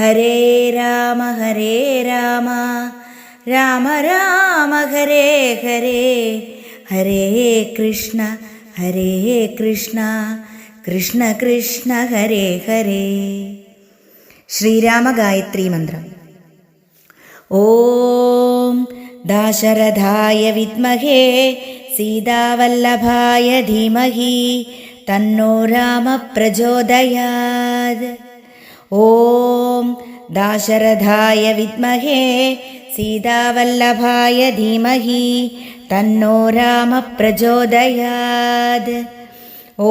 हरे हरे हरे राम हरे राम राम राम हरे हरे हरे कृष्ण हरे कृष्ण कृष्ण कृष्ण हरे हरे श्रीरामगायत्री मन्त्रम् ॐ दाशरथाय विद्महे सीतावल्लभाय धीमहि तन्नो रामप्रचोदयात् ॐ दाशरथाय विद्महे सीतावल्लभाय धीमहि तन्नो रामप्रचोदयात्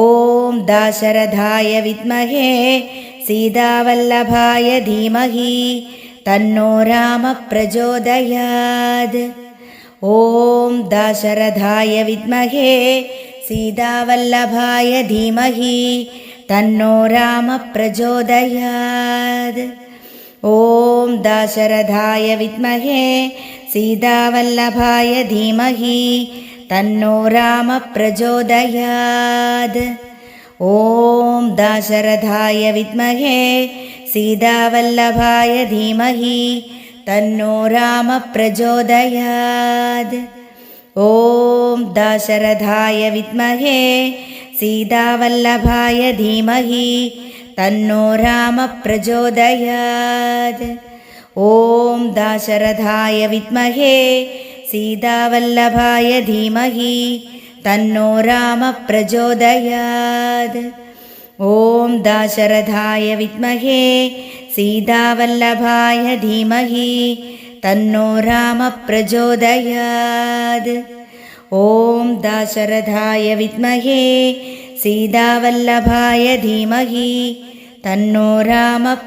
ॐ दाशरथाय विद्महे सीतावल्लभाय धीमहि तन्नो रामप्रचोदयात् ॐ दाशरथाय विद्महे सीतावल्लभाय धीमहि तन्नो रामप्रचोदयात् ॐ दाशरथाय विद्महे सीतावल्लभाय धीमहि तन्नो रामप्रचोदयात् ॐ दाशरथाय विद्महे सीतावल्लभाय धीमहि तन्नो रामप्रचोदयात् ॐ दाशरथाय विद्महे सीतावल्लभाय धीमहि तन्नो रामप्रचोदयात् ॐ दाशरथाय विद्महे सीतावल्लभाय धीमहि तन्नो रामप्रचोदयात् ॐ दाशरथाय विद्महे सीतावल्लभाय धीमहि तन्नो रामप्रचोदयात् ॐ दाशरथाय विद्महे सीतावल्लभाय धीमहि तन्नो रामप्रचोदयात्